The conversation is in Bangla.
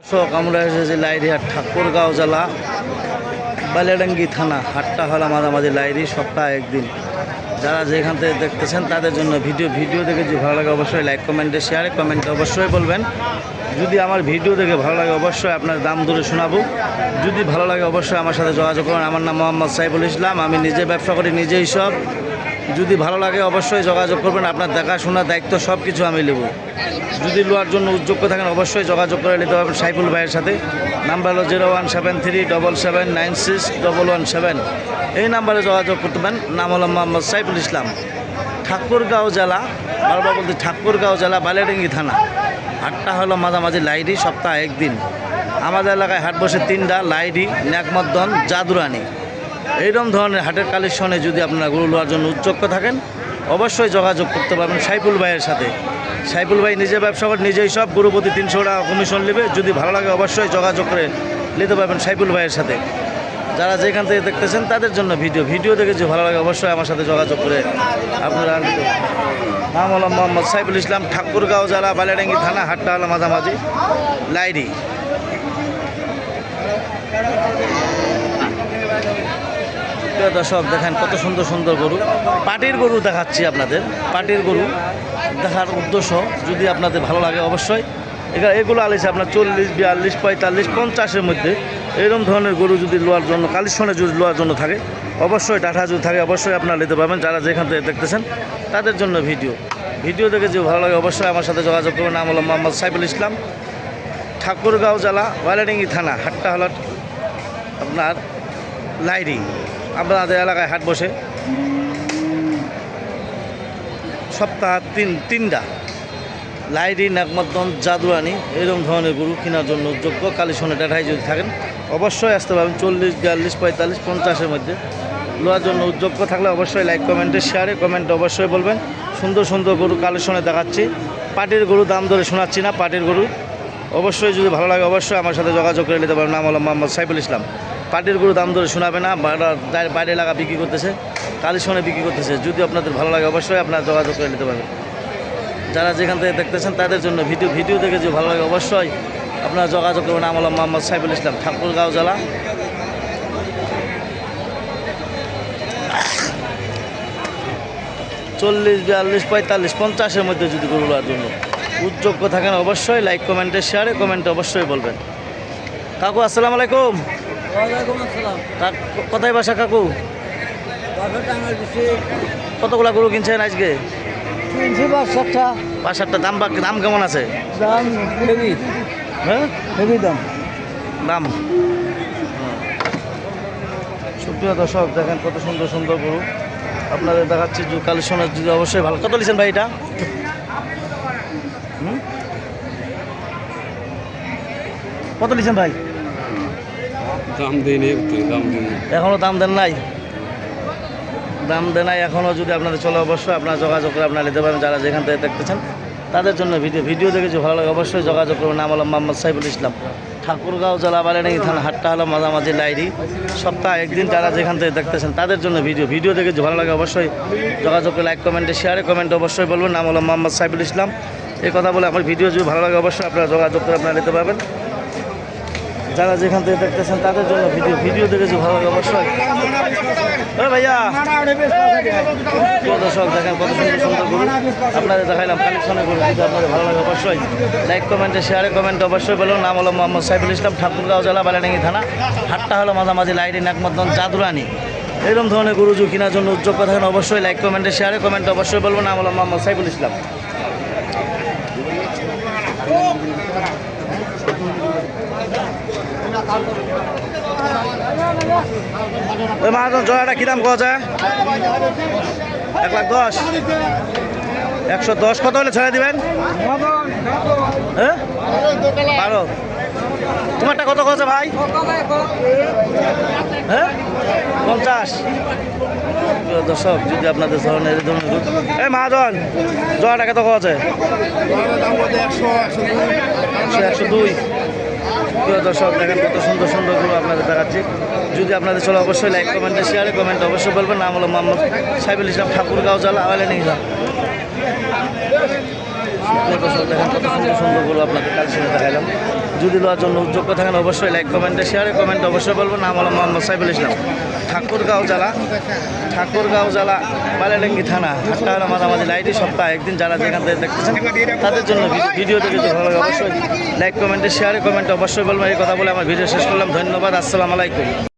দর্শক আমরা এসেছি লাইরিহাট, ঠাকুরগাঁও জেলা, বালিয়াডাঙ্গি থানা, হাটটা হলো মাঝামাঝি লাইরি, সপ্তাহে একদিন। যারা যেখান থেকে দেখতেছেন তাদের জন্য ভিডিও ভিডিও দেখে যদি ভালো লাগে অবশ্যই লাইক কমেন্টে শেয়ারে কমেন্টে অবশ্যই বলবেন। যদি আমার ভিডিও দেখে ভালো লাগে অবশ্যই আপনার দাম দূরে শোনাবো। যদি ভালো লাগে অবশ্যই আমার সাথে যোগাযোগ করুন। আমার নাম মোহাম্মদ সাইফুল ইসলাম। আমি নিজে ব্যবসা করি, নিজেই সব। যদি ভালো লাগে অবশ্যই যোগাযোগ করবেন, আপনার দেখাশোনা দায়িত্ব সব কিছু আমি নেব। যদি লোয়ার জন্য উদ্যোগ্য থাকেন, অবশ্যই যোগাযোগ করে নিতে পারবেন সাইফুল ভাইয়ের সাথে। নাম্বার হলো zero one seven three double seven nine six double one seven. এই নাম্বারে যোগাযোগ করতে পারেন। নাম হলো মোহাম্মদ সাইফুল ইসলাম। ঠাকুরগাঁও জেলা, বারবার বলতে ঠাকুরগাঁও জেলা, বালিয়াডাঙ্গি থানা। হাটটা হলো মাঝামাঝি লাইডি, সপ্তাহে একদিন। আমাদের এলাকায় হাট বসে তিনটা, লাইডি, ন্যাকমদ্দন, জাদুরানি। এইরকম ধরনের হাটের কালেকশনে যদি আপনারা গরু লোয়ার জন্য উদ্যোগ্য থাকেন, অবশ্যই যোগাযোগ করতে পারবেন সাইফুল ভাইয়ের সাথে। সাইফুল ভাই নিজে ব্যবসা করে, নিজেই সব গরু প্রতি তিনশো টাকা কমিশন নেবে। যদি ভালো লাগে অবশ্যই যোগাযোগ করে নিতে পারবেন সাইফুল ভাইয়ের সাথে। যারা যেখান থেকে দেখতেছেন তাদের জন্য ভিডিও। ভিডিও দেখে যে ভালো লাগে অবশ্যই আমার সাথে যোগাযোগ করে আপনারা। নাম হলো মোহাম্মদ সাইফুল ইসলাম, ঠাকুরগাঁও জেলা, বালিয়াডাঙ্গি থানা হাটটা হলো মাঝামাঝি লাইরি প্রিয় দর্শক, দেখেন কত সুন্দর সুন্দর গরু। পাটির গরু দেখাচ্ছি আপনাদের। পাটির গরু দেখার উদ্দেশ্য, যদি আপনাদের ভালো লাগে অবশ্যই। এগুলো আলিছে আপনার চল্লিশ, বিয়াল্লিশ, পঁয়তাল্লিশ, পঞ্চাশের মধ্যে। এরকম ধরনের গরু যদি লোয়ার জন্য কালিশনে যদি লোয়ার জন্য থাকে, অবশ্যই ডাঠা যদি থাকে, অবশ্যই আপনারা নিতে পারবেন। যারা যেখান থেকে দেখতেছেন, তাদের জন্য ভিডিও। ভিডিও দেখে যে ভালো লাগে, অবশ্যই আমার সাথে যোগাযোগ করবেন নাম হলো মোহাম্মদ সাইফুল ইসলাম। ঠাকুরগাঁও জেলা, ওয়ালাডিঙ্গি থানা হাটটা হলো আপনার লাইরি। আমাদের এলাকায় হাট বসে। সপ্তাহ তিন, তিনটা। লাইরি নাকমদ্দন জাদুয়ানি এরকম ধরনের গরু কেনার জন্য যোগ্য কালিশনে ডেটায় যদি থাকেন, অবশ্যই আসতে পারবেন চল্লিশ, বিয়াল্লিশ, পঁয়তাল্লিশ, পঞ্চাশের মধ্যে। লোয়ার জন্য উদ্যোগ্য থাকলে অবশ্যই লাইক, কমেন্টে শেয়ারে কমেন্টে অবশ্যই বলবেন। সুন্দর সুন্দর গরু কালেকশনে দেখাচ্ছি। পাটির গরু দাম ধরে শোনাচ্ছি না, পাটির গরু। অবশ্যই যদি ভালো লাগে, অবশ্যই আমার সাথে যোগাযোগ করে নিতে পারবেন নাম হলো মোহাম্মদ সাইফুল ইসলাম। পাটির গরু দাম ধরে শোনাবে না বাইরে- এলাকা বিক্রি করতেছে কালেকশনে বিক্রি করতেছে। যদি আপনাদের ভালো লাগে অবশ্যই আপনারা যোগাযোগ করে নিতে পারবেন। যারা যেখান থেকে দেখতেছেন তাদের জন্য ভিডিও ভিডিও দেখে যে ভালো লাগে অবশ্যই আপনারা যোগাযোগ করবেন নাম হলো মোহাম্মদ সাইফুল ইসলাম, ঠাকুরগাঁও জেলা। চল্লিশ, বিয়াল্লিশ, পঁয়তাল্লিশ, পঞ্চাশের মধ্যে যদি গরু লওয়ার জন্য উদ্যোগ্য থাকেন অবশ্যই লাইক কমেন্টে শেয়ারে কমেন্টে অবশ্যই বলবেন। কাকু, আসসালামু আলাইকুম। কোথায় বাসা কাকু? কতগুলা গরু কিনছেন আজকে? তিনশো পাঁচ সাতটা। পাঁচ সাতটা দাম দাম কেমন আছে? দাম হেভি। হ্যাঁ? হেভি দাম। দাম? সুপ্রিয় দর্শক দেখেন কত সুন্দর সুন্দর গরু। আপনাদের দেখাচ্ছি যে কালেকশনের যদি অবশ্যই ভালো কত লিছেন ভাই এটা? কত লিছেন ভাই? দাম দিন দাম দিন এখনও দাম দেন নাই? দাম দেন নাই এখনও যদি আপনাদের চলে অবশ্যই আপনারা যোগাযোগ করে আপনারা নিতে পারেন যারা যেখান থেকে দেখতেছেন, তাদের জন্য ভিডিও ভিডিও দেখে যে ভালো লাগে, অবশ্যই যোগাযোগ করবেন নাম হলো মোহাম্মদ সাইফুল ইসলাম। ঠাকুরগাঁও জেলা বালিয়াডাঙ্গি থানা, হাটটা হলো মাঝামাঝি লাইরি সপ্তাহে একদিন যারা যেখান থেকে দেখতেছেন, তাদের জন্য ভিডিও ভিডিও দেখে যে ভালো লাগে, অবশ্যই যোগাযোগ করে লাইক, কমেন্টে, শেয়ারে, কমেন্টে অবশ্যই বলবেন। নাম হলো মোহাম্মদ সাইফুল ইসলাম। এই কথা বলে আমার ভিডিও যদি ভালো লাগে, অবশ্যই আপনারা যোগাযোগ করে আপনারা নিতে পারবেন। যারা যেখান থেকে দেখতেছেন তাদের জন্য ভিডিও ভিডিও দেখে যে ভালো লাগে অবশ্যই। ভাইয়া দেখেন কত সুন্দর সুন্দর গরু। আপনাদের দেখাইলাম কালেকশনে গরু যদি আপনাদের ভালো লাগে অবশ্যই। লাইক কমেন্টে শেয়ারে কমেন্টে অবশ্যই বলুন। নাম হলো মোহাম্মদ সাইফুল ইসলাম, ঠাকুরগাঁও জেলা বালাডাঙ্গি থানা। হাটটা হলো মাঝামাঝি লাইটি নাকমদ্দন জাদুরানি। এরকম ধরনের গরু জু কেনার জন্য উদ্যোগ থাকেন অবশ্যই লাইক কমেন্টে শেয়ারে কমেন্টে অবশ্যই বলব। নাম হলো মোহাম্মদ সাইফুল ইসলাম। ওই মাহাজন জয়াটা কী দাম যায়? এক লাখ দশ। একশো দশ। কত হলে ছেড়ে দিবেন? হ্যাঁ বারো। তোমারটা কত কছে ভাই? হ্যাঁ পঞ্চাশ। দর্শক, যদি আপনাদের ধরনের এই ধরনের এই মহাজন জয়াটা কত কছে একশো একশো দুই। প্রিয় দর্শক, দেখেন কত সুন্দর সুন্দর গরু আপনাদের দেখাচ্ছি। যদি আপনাদের চলে, অবশ্যই লাইক কমেন্টে শেয়ারে কমেন্ট অবশ্যই বলবেন। নাম হলো মোহাম্মদ সাইফুল ইসলাম, ঠাকুরগাঁও জেলা আওয়ালে নিয়ে যদি লওয়ার জন্য যোগ্য থাকেন, অবশ্যই লাইক কমেন্টে শেয়ারে কমেন্ট অবশ্যই বলব নাম হলো মোহাম্মদ সাইফুল ইসলাম। ঠাকুরগাঁও জেলা ঠাকুরগাঁও জেলা, বালিয়াডাঙ্গি থানা, হাটটা হলো মাঝামাঝি লাইটই সপ্তাহ একদিন যারা যেখান থেকে দেখতেছেন, তাদের জন্য ভিডিও- ভিডিও দেখে যদি ভালো লাগে, অবশ্যই লাইক কমেন্টে শেয়ারে কমেন্ট অবশ্যই বলব এই কথা বলে আমার ভিডিও শেষ করলাম। ধন্যবাদ, আসসালামু আলাইকুম।